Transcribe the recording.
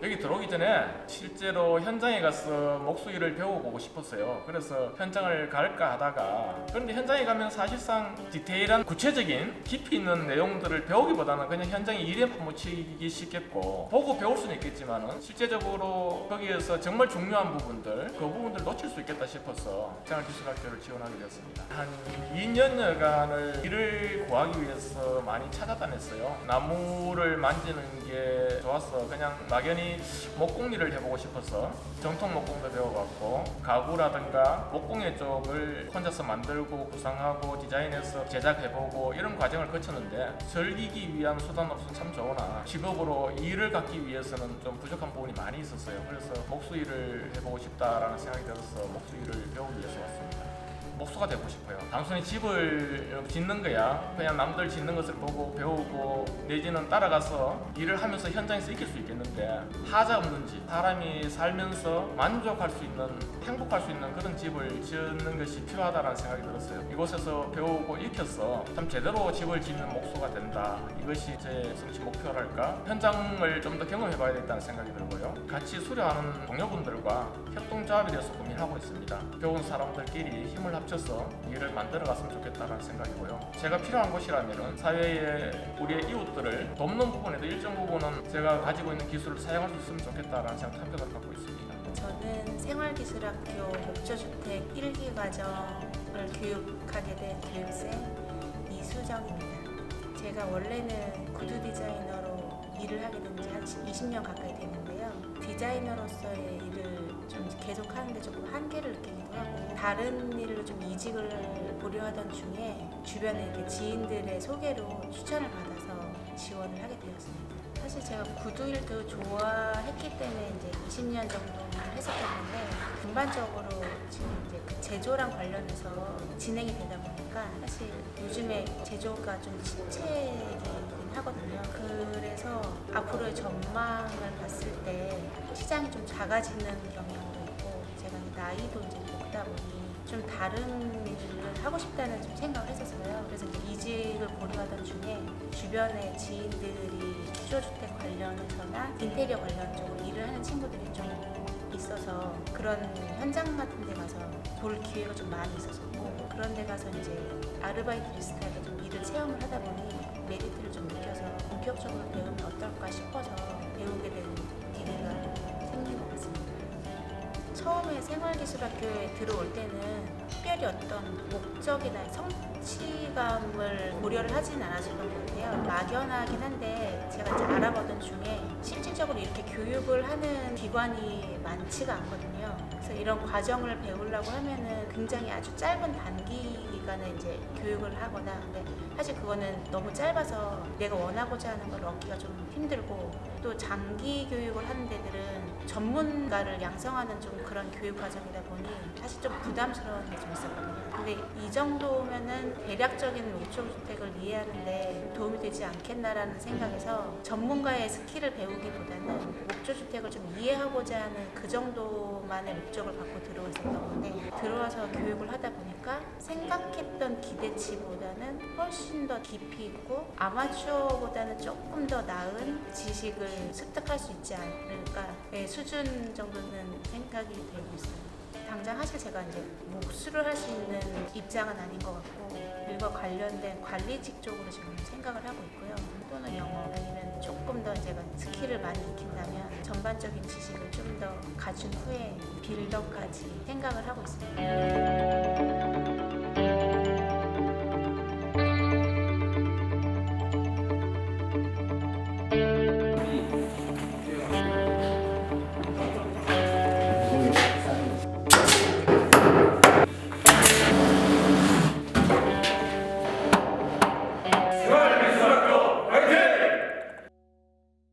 여기 들어오기 전에 실제로 현장에 가서 목수일을 배워보고 싶었어요. 그래서 현장을 갈까 하다가 그런데 현장에 가면 사실상 디테일한 구체적인 깊이 있는 내용들을 배우기보다는 그냥 현장에 일에 파묻히기 쉽겠고 보고 배울 수는 있겠지만은 실제적으로 거기에서 정말 중요한 부분들 그 부분들 놓칠 수 있겠다 싶어서 생활기술학교를 지원하게 되었습니다. 한 2년여간을 일을 구하기 위해서 많이 찾아다녔어요. 나무를 만지는 게 좋아서 그냥 막연히 목공일을 해보고 싶어서 정통 목공도 배워봤고 가구라든가 목공예 쪽을 혼자서 만들고 구상하고 디자인해서 제작해보고 이런 과정을 거쳤는데 즐기기 위한 수단 없으면 참 좋으나 직업으로 일을 갖기 위해서는 좀 부족한 부분이 많이 있었어요. 그래서 목수일을 해보고 싶다라는 생각이 들어서 목수일을 배우기 위해서 왔습니다. 목수가 되고 싶어요. 단순히 집을 짓는 거야. 그냥 남들 짓는 것을 보고 배우고 내지는 따라가서 일을 하면서 현장에서 익힐 수 있겠는데 하자 없는 집, 사람이 살면서 만족할 수 있는 행복할 수 있는 그런 집을 짓는 것이 필요하다는 생각이 들었어요. 이곳에서 배우고 익혀서 참 제대로 집을 짓는 목수가 된다. 이것이 제 성취 목표랄까? 현장을 좀 더 경험해봐야 겠다는 생각이 들고요. 같이 수료하는 동료분들과 협동조합에 대해서 고민하고 있습니다. 배운 사람들끼리 힘을 합쳐 서 일을 만들어 갔으면 좋겠다는 생각이고요. 제가 필요한 곳이라면 사회에 우리의 이웃들을 돕는 부분에도 일정 부분은 제가 가지고 있는 기술을 사용할 수 있으면 좋겠다라는 생각 한편을 갖고 있습니다. 저는 생활기술학교 목조주택 1기 과정을 교육하게 된 교육생 이수정입니다. 제가 원래는 구두 디자이너로 일을 하게 된 지 한 20년 가까이 됐는데요. 디자이너로서의 일을 좀 계속 하는데 조금 한계를 느끼기도 하고 다른 일로 좀 이직을 보려 하던 중에 주변에 이렇게 지인들의 소개로 추천을 받아서 지원을 하게 되었습니다. 사실 제가 구두 일도 좋아했기 때문에 이제 20년 정도 했었던 건데 전반적으로 지금 이제 그 제조랑 관련해서 진행이 되다 보니까 사실 요즘에 제조가 좀 침체기긴 하거든요. 그래서 앞으로의 전망을 봤을 때 시장이 좀 작아지는 이제 나이도 이제 먹다 보니 좀 다른 일을 하고 싶다는 좀 생각을 했었어요. 그래서 이직을 고려하던 중에 주변에 지인들이 주거주택 관련해서나 인테리어 관련 쪽으로 일을 하는 친구들이 좀 있어서 그런 현장 같은 데 가서 볼 기회가 좀 많이 있었고 그런 데 가서 이제 아르바이트 비슷하게 좀 일을 체험을 하다 보니 메리트를 좀 느껴서 본격적으로 배우면 어떨까 싶어서 배우게 된 기회가 생긴 것 같습니다. 처음에 생활기술학교에 들어올 때는 특별히 어떤 목적이나 성취감을 고려를 하진 않았었던 것 같아요. 막연하긴 한데 제가 이제 알아보던 중에 실질적으로 이렇게 교육을 하는 기관이 많지가 않거든요. 그래서 이런 과정을 배우려고 하면은 굉장히 아주 짧은 단기 기간에 이제 교육을 하거나 근데 사실 그거는 너무 짧아서 내가 원하고자 하는 걸 얻기가 좀 힘들고 또 장기 교육을 하는 데들은 전문가를 양성하는 좀 그런 교육 과정이다 보니 사실 좀 부담스러운 게 좀 있었거든요. 근데 이 정도면은 대략적인 목조주택을 이해하는데 도움이 되지 않겠나라는 생각에서 전문가의 스킬을 배우기보다는 목조주택을 좀 이해하고자 하는 그 정도만의 목적을 갖고 들어왔었던 건데 들어와서 교육을 하다 보니까 생각했던 기대치보다는 훨씬 더 깊이 있고 아마추어보다는 조금 더 나은 지식을 습득할 수 있지 않을까의 수준 정도는 생각이 되고 있어요. 당장 사실 제가 이제 목수를 할 수 있는 입장은 아닌 것 같고 일과 관련된 관리직 쪽으로 지금 생각을 하고 있고요. 또는 영어 아니면 조금 더 제가 스킬을 많이 익힌다면 전반적인 지식을 좀 더 갖춘 후에 빌더까지 생각을 하고 있습니다.